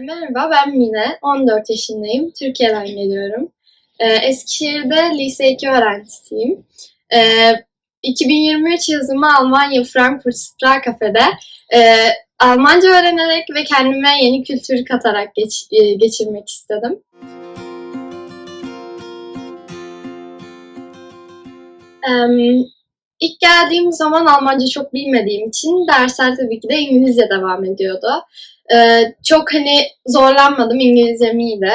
Merhaba, ben Mine. 14 yaşındayım. Türkiye'den geliyorum. Ee, Eskişehir'de lise 2 öğrencisiyim. Ee, 2023 yazımı Almanya Frankfurt Sprachcafe'de e, Almanca öğrenerek ve kendime yeni kültür katarak geç- e, geçirmek istedim. İlk geldiğim zaman Almanca çok bilmediğim için dersler tabii ki de İngilizce devam ediyordu. Ee, çok hani zorlanmadım İngilizcem iyiydi.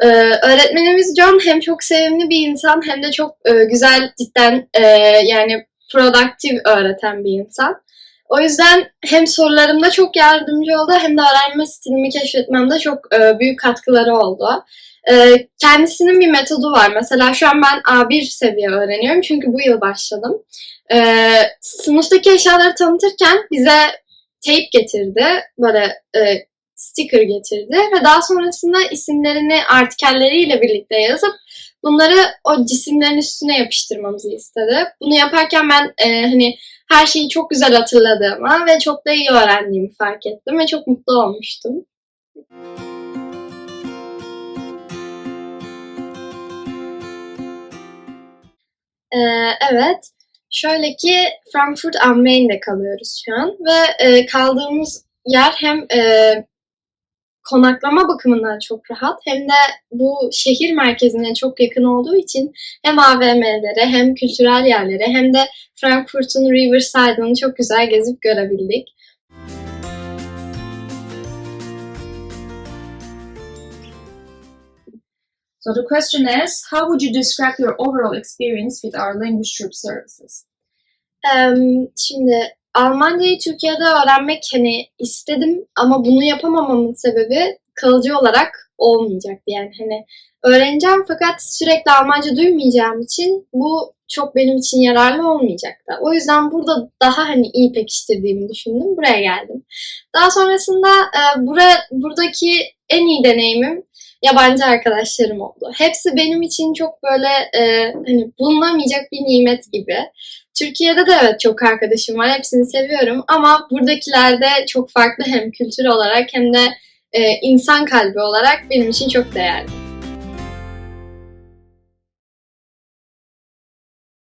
Ee, öğretmenimiz John hem çok sevimli bir insan hem de çok e, güzel cidden e, yani productive öğreten bir insan. O yüzden hem sorularımda çok yardımcı oldu hem de öğrenme stilimi keşfetmemde çok e, büyük katkıları oldu. E, kendisinin bir metodu var. Mesela şu an ben A1 seviye öğreniyorum çünkü bu yıl başladım. E, sınıftaki eşyaları tanıtırken bize tape getirdi. Böyle e, sticker getirdi ve daha sonrasında isimlerini artikelleriyle birlikte yazıp bunları o cisimlerin üstüne yapıştırmamızı istedi. Bunu yaparken ben e, hani her şeyi çok güzel hatırladığımı ve çok da iyi öğrendiğimi fark ettim ve çok mutlu olmuştum. Ee, evet, şöyle ki Frankfurt am Main'de kalıyoruz şu an ve e, kaldığımız yer hem e, konaklama bakımından çok rahat hem de bu şehir merkezine çok yakın olduğu için hem AVM'lere hem kültürel yerlere hem de Frankfurt'un Riverside'ını çok güzel gezip görebildik. So the question is, how would you describe your overall experience with our language troop services? Em, şimdi Almancayı Türkiye'de öğrenmek hani istedim ama bunu yapamamamın sebebi kalıcı olarak olmayacaktı. Yani hani öğreneceğim fakat sürekli Almanca duymayacağım için bu çok benim için yararlı olmayacaktı. O yüzden burada daha hani iyi pekiştirdiğimi düşündüm. Buraya geldim. Daha sonrasında e, buraya buradaki en iyi deneyimim yabancı arkadaşlarım oldu. Hepsi benim için çok böyle e, hani bulunamayacak bir nimet gibi. Türkiye'de de evet çok arkadaşım var. Hepsini seviyorum ama buradakilerde çok farklı hem kültür olarak hem de e, insan kalbi olarak benim için çok değerli.